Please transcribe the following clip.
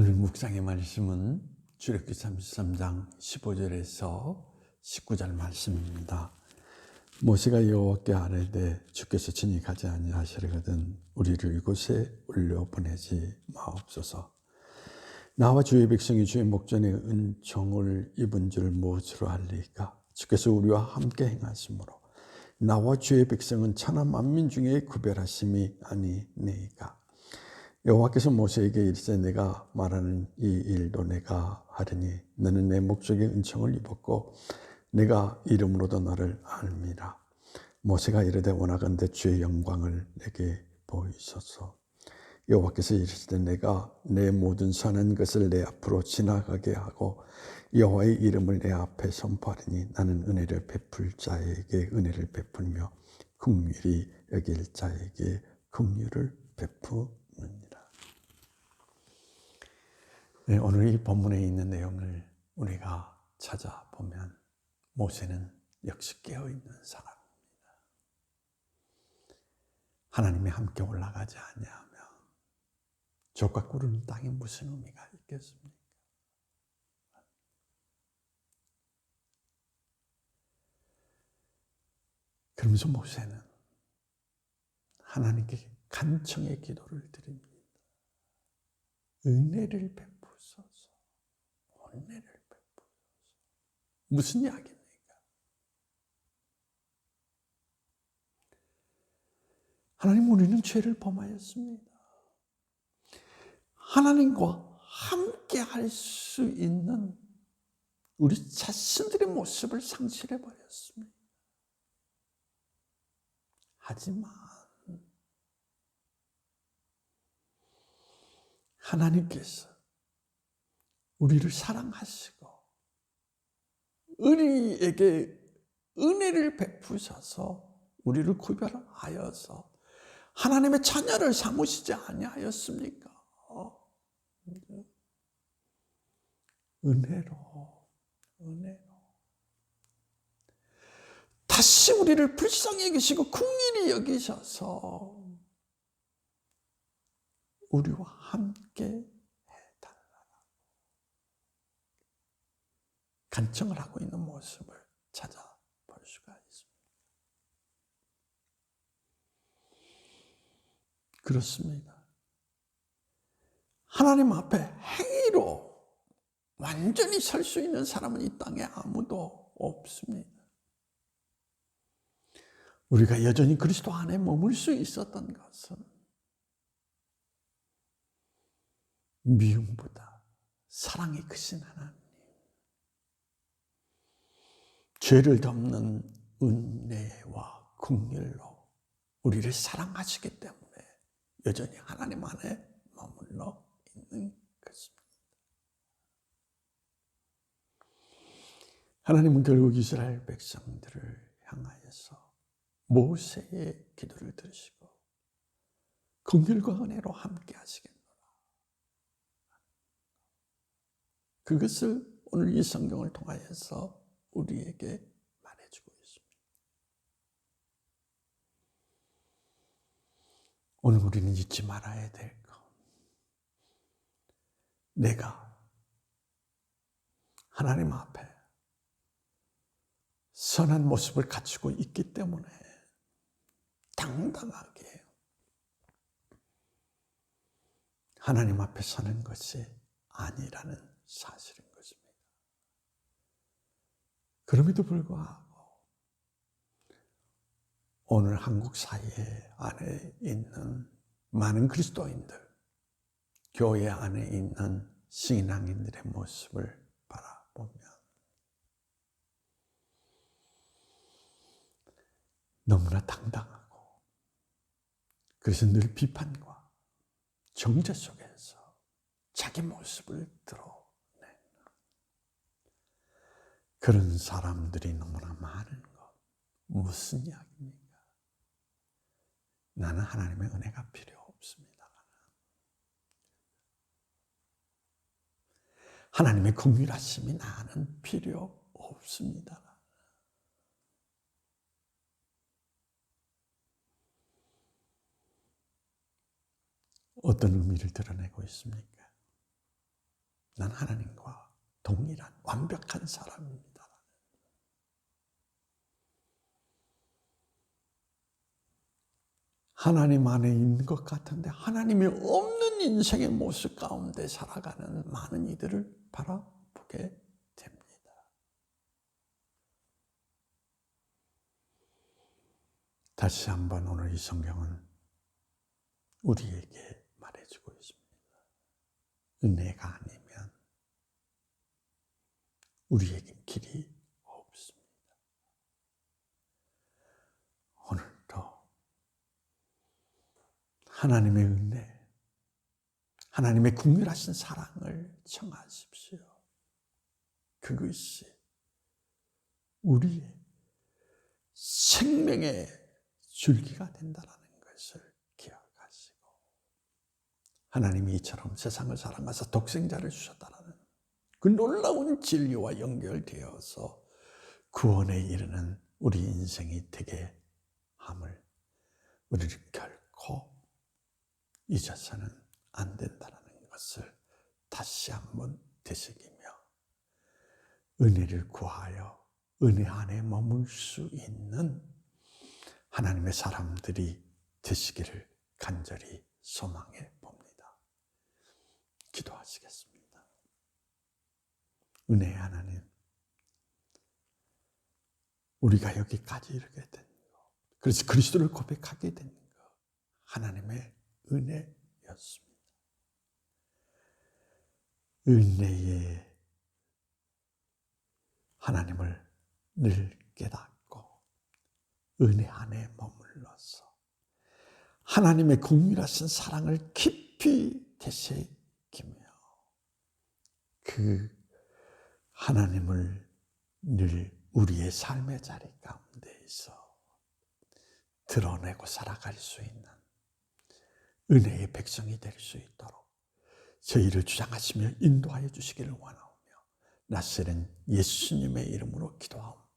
오늘 묵상의 말씀은 출애굽기 33장 15절에서 19절 말씀입니다. 모세가 여호와께 아뢰되 주께서 친히 가지 아니하시려거든 우리를 이곳에 올려 보내지 마옵소서. 나와 주의 백성이 주의 목전에 은총을 입은 줄 무엇으로 알리까? 주께서 우리와 함께 행하심으로 나와 주의 백성은 천하 만민 중에 구별하심이 아니니까. 여호와께서 모세에게 이르시되 내가 말하는 이 일도 내가 하리니 너는 내 목적에 은총을 입었고 내가 이름으로도 너를 알미라. 모세가 이르되 원하건대 주의 영광을 내게 보이소서. 여호와께서 이르시되 내가 내 모든 선한 것을 내 앞으로 지나가게 하고 여호와의 이름을 내 앞에 선포하리니 나는 은혜를 베풀 자에게 은혜를 베풀며 긍휼히 여길 자에게 긍휼을 베푸느니라. 네, 오늘 이 본문에 있는 내용을 우리가 찾아보면 모세는 역시 깨어있는 사람입니다. 하나님이 함께 올라가지 아니하며 족과 꿀은 땅에 무슨 의미가 있겠습니까? 그러면서 모세는 하나님께 간청의 기도를 드립니다. 은혜를 베푸소서. 은혜를 베푸소서. 무슨 이야기입니까? 하나님 우리는 죄를 범하였습니다. 하나님과 함께 할 수 있는 우리 자신들의 모습을 상실해 버렸습니다. 하지만 하나님께서 우리를 사랑하시고 우리에게 은혜를 베푸셔서 우리를 구별하여서 하나님의 자녀를 삼으시지 아니하였습니까? 은혜로 은혜로 다시 우리를 불쌍히 여기시고 긍휼히 여기셔서 우리와 함께 해달라. 간청을 하고 있는 모습을 찾아볼 수가 있습니다. 그렇습니다. 하나님 앞에 행위로 완전히 설 수 있는 사람은 이 땅에 아무도 없습니다. 우리가 여전히 그리스도 안에 머물 수 있었던 것은 미움보다 사랑이 크신 하나님, 죄를 덮는 은혜와 긍휼로 우리를 사랑하시기 때문에 여전히 하나님 안에 머물러 있는 것입니다. 하나님은 결국 이스라엘 백성들을 향하여서 모세의 기도를 들으시고 긍휼과 은혜로 함께 하시겠노 그것을 오늘 이 성경을 통하여서 우리에게 말해주고 있습니다. 오늘 우리는 잊지 말아야 될 것. 내가 하나님 앞에 선한 모습을 갖추고 있기 때문에 당당하게 하나님 앞에 서는 것이 아니라는 사실인 것입니다. 그럼에도 불구하고 오늘 한국 사회 안에 있는 많은 그리스도인들, 교회 안에 있는 신앙인들의 모습을 바라보면 너무나 당당하고 그래서 늘 비판과 정죄 속에서 자기 모습을 드러내는 그런 사람들이 너무나 많은 것 무슨 이야기입니까? 나는 하나님의 은혜가 필요 없습니다. 하나님의 긍휼하심이 나는 필요 없습니다. 어떤 의미를 드러내고 있습니까? 난 하나님과 동일한 완벽한 사람입니다. 하나님 안에 있는 것 같은데 하나님이 없는 인생의 모습 가운데 살아가는 많은 이들을 바라보게 됩니다. 다시 한번 오늘 이 성경은 우리에게 말해주고 있습니다. 은혜가 아니면 우리에게 길이 없습니다. 오늘도 하나님의 은혜, 하나님의 국률하신 사랑을 청하십시오. 그것이 우리의 생명의 줄기가 된다는 것을 기억하시고 하나님이 이처럼 세상을 사랑하사 독생자를 주셨다는 그 놀라운 진리와 연결되어서 구원에 이르는 우리 인생이 되게 함을 우리를 결코 잊어서는 안 된다는 것을 다시 한번 되새기며 은혜를 구하여 은혜 안에 머물 수 있는 하나님의 사람들이 되시기를 간절히 소망해 봅니다. 기도하시겠습니다. 은혜의 하나님, 우리가 여기까지 이르게 된 것, 그래서 그리스도를 고백하게 된 것, 하나님의 은혜였습니다. 은혜의 하나님을 늘 깨닫고 은혜 안에 머물러서 하나님의 국민하신 사랑을 깊이 되새기며 그 하나님을 늘 우리의 삶의 자리 가운데에서 드러내고 살아갈 수 있는 은혜의 백성이 될 수 있도록 저희를 주장하시며 인도하여 주시기를 원하오며 나스는 예수님의 이름으로 기도하옵나이다.